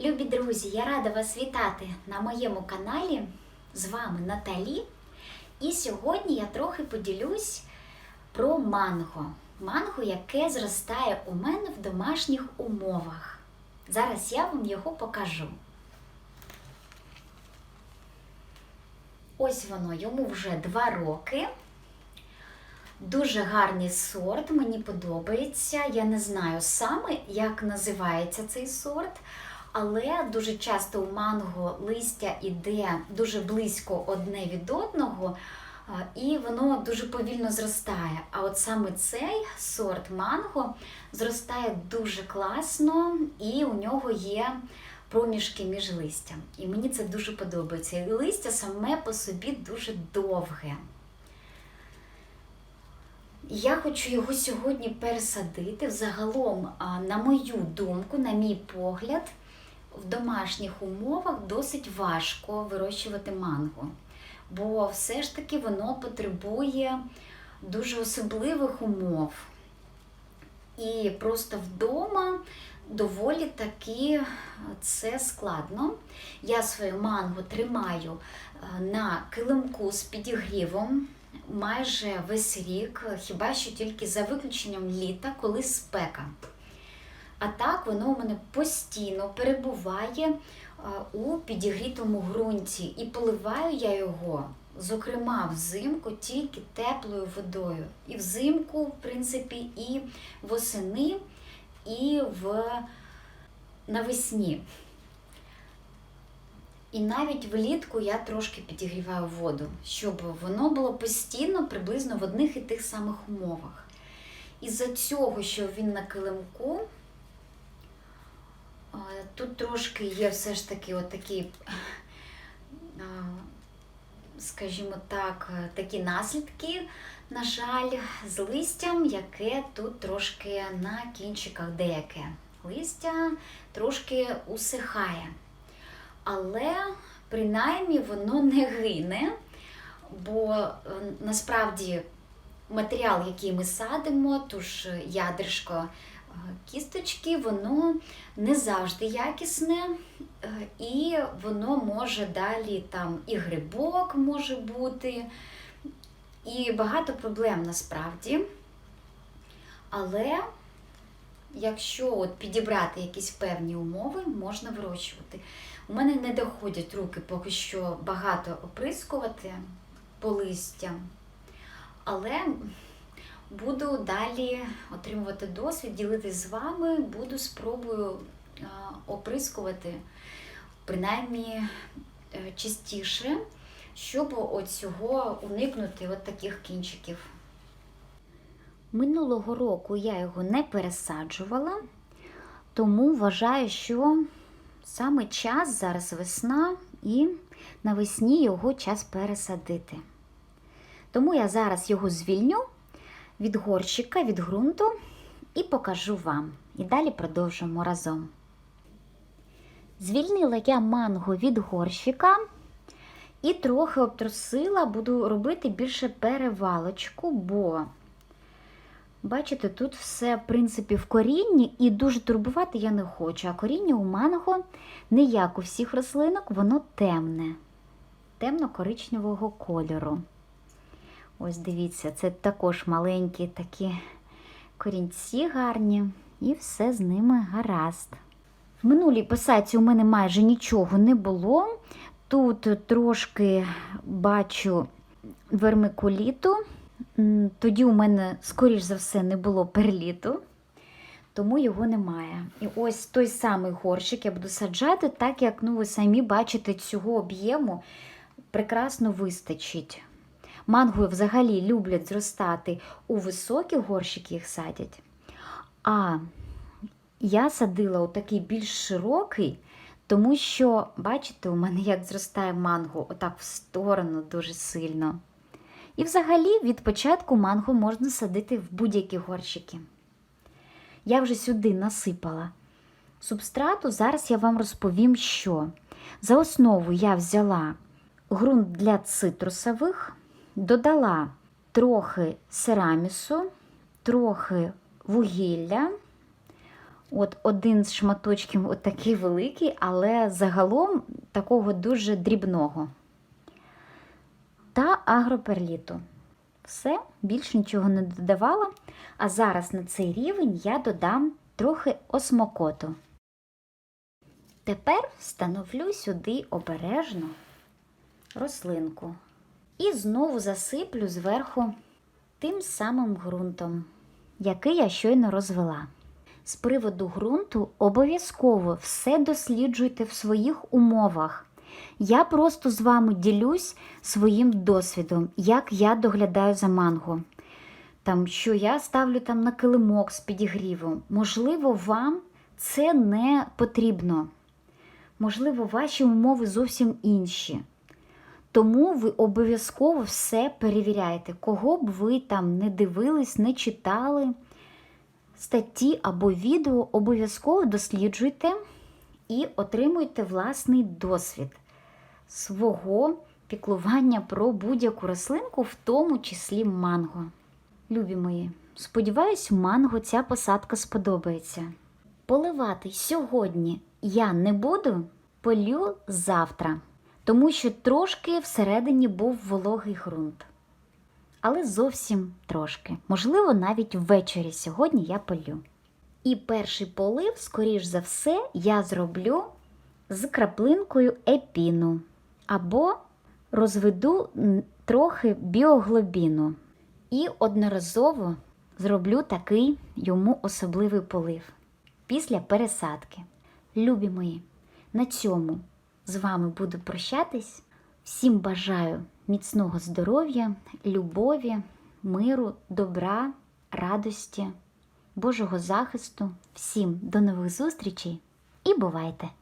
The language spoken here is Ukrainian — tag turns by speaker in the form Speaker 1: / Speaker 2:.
Speaker 1: Любі друзі, я рада вас вітати на моєму каналі. З вами Наталі. І сьогодні я трохи поділюсь про манго. Манго, яке зростає у мене в домашніх умовах. Зараз я вам його покажу. Ось воно, йому вже два роки. Дуже гарний сорт, мені подобається. Я не знаю саме, як називається цей сорт, але дуже часто у манго листя іде дуже близько одне від одного, і воно дуже повільно зростає. А от саме цей сорт манго зростає дуже класно, і у нього є проміжки між листям. І мені це дуже подобається. І листя саме по собі дуже довге. Я хочу його сьогодні пересадити. Взагалом, на мою думку, на мій погляд, в домашніх умовах досить важко вирощувати манго. Бо все ж таки воно потребує дуже особливих умов. І просто вдома доволі таки це складно. Я свою мангу тримаю е, на килимку з підігрівом майже весь рік, хіба що тільки за виключенням літа, коли спека. А так воно у мене постійно перебуває у підігрітому ґрунті і поливаю я його, зокрема, взимку тільки теплою водою. І взимку, в принципі, і восени, і в навесні. І навіть влітку я трошки підігріваю воду, щоб воно було постійно приблизно в одних і тих самих умовах. Із-за цього, що він на килимку, тут трошки є все ж таки отакі, скажімо так, такі наслідки, на жаль, з листям, яке тут трошки на кінчиках деяке. Листя трошки усихає. Але принаймні воно не гине, бо е, насправді матеріал, який ми садимо, тож ядришко кісточки, воно не завжди якісне, е, і воно може далі там і грибок може бути, і багато проблем насправді. Але якщо от підібрати якісь певні умови, можна вирощувати. У мене не доходять руки поки що багато оприскувати по листям, але буду далі отримувати досвід, ділитись з вами, буду спробую оприскувати принаймні е, частіше, щоб от цього уникнути от таких кінчиків. Минулого року я його не пересаджувала, тому вважаю, що саме час зараз весна і навесні його час пересадити. Тому я зараз його звільню від горщика, від ґрунту і покажу вам. І далі продовжимо разом. Звільнила я манго від горщика і трохи обтрусила, буду робити більше перевалочку, бо Бачите, тут все, в принципі, в корінні, і дуже турбувати я не хочу. А коріння у манго, не як у всіх рослинок, воно темне, темно-коричневого кольору. Ось дивіться, це також маленькі такі корінці гарні, і все з ними гаразд. В минулій посадці у мене майже нічого не було. Тут трошки бачу вермикуліту. Тоді у мене, скоріш за все, не було перліту, тому його немає. І ось той самий горщик я буду саджати, так як ну, ви самі бачите, цього об'єму прекрасно вистачить. Манго взагалі люблять зростати у високі горщики, їх садять. А я садила у такий більш широкий, тому що, бачите, у мене як зростає манго, отак в сторону дуже сильно. І взагалі від початку манго можна садити в будь-які горщики. Я вже сюди насипала субстрату, зараз я вам розповім, що. За основу я взяла ґрунт для цитрусових, додала трохи серамісу, трохи вугілля, От один з шматочків от такий великий, але загалом такого дуже дрібного. Та агроперліту. Все, більше нічого не додавала. А зараз на цей рівень я додам трохи осмокоту. Тепер встановлю сюди обережно рослинку і знову засиплю зверху тим самим ґрунтом, який я щойно розвела. З приводу ґрунту обов'язково все досліджуйте в своїх умовах. Я просто з вами ділюсь своїм досвідом, як я доглядаю за манго. Там, що я ставлю там на килимок з підігрівом. Можливо, вам це не потрібно. Можливо, ваші умови зовсім інші. Тому ви обов'язково все перевіряєте, кого б ви там не дивились, не читали. Статті або відео обов'язково досліджуйте і отримуйте власний досвід свого піклування про будь-яку рослинку, в тому числі манго. Любі мої, сподіваюсь, манго ця посадка сподобається. Поливати сьогодні я не буду, полю завтра, тому що трошки всередині був вологий ґрунт. Але зовсім трошки. Можливо, навіть ввечері сьогодні я полю. І перший полив, скоріш за все, я зроблю з краплинкою епіну або розведу трохи біоглобіну. І одноразово зроблю такий йому особливий полив після пересадки. Любі мої, на цьому з вами буду прощатись. Всім бажаю міцного здоров'я, любові, миру, добра, радості, Божого захисту. Всім до нових зустрічей і бувайте!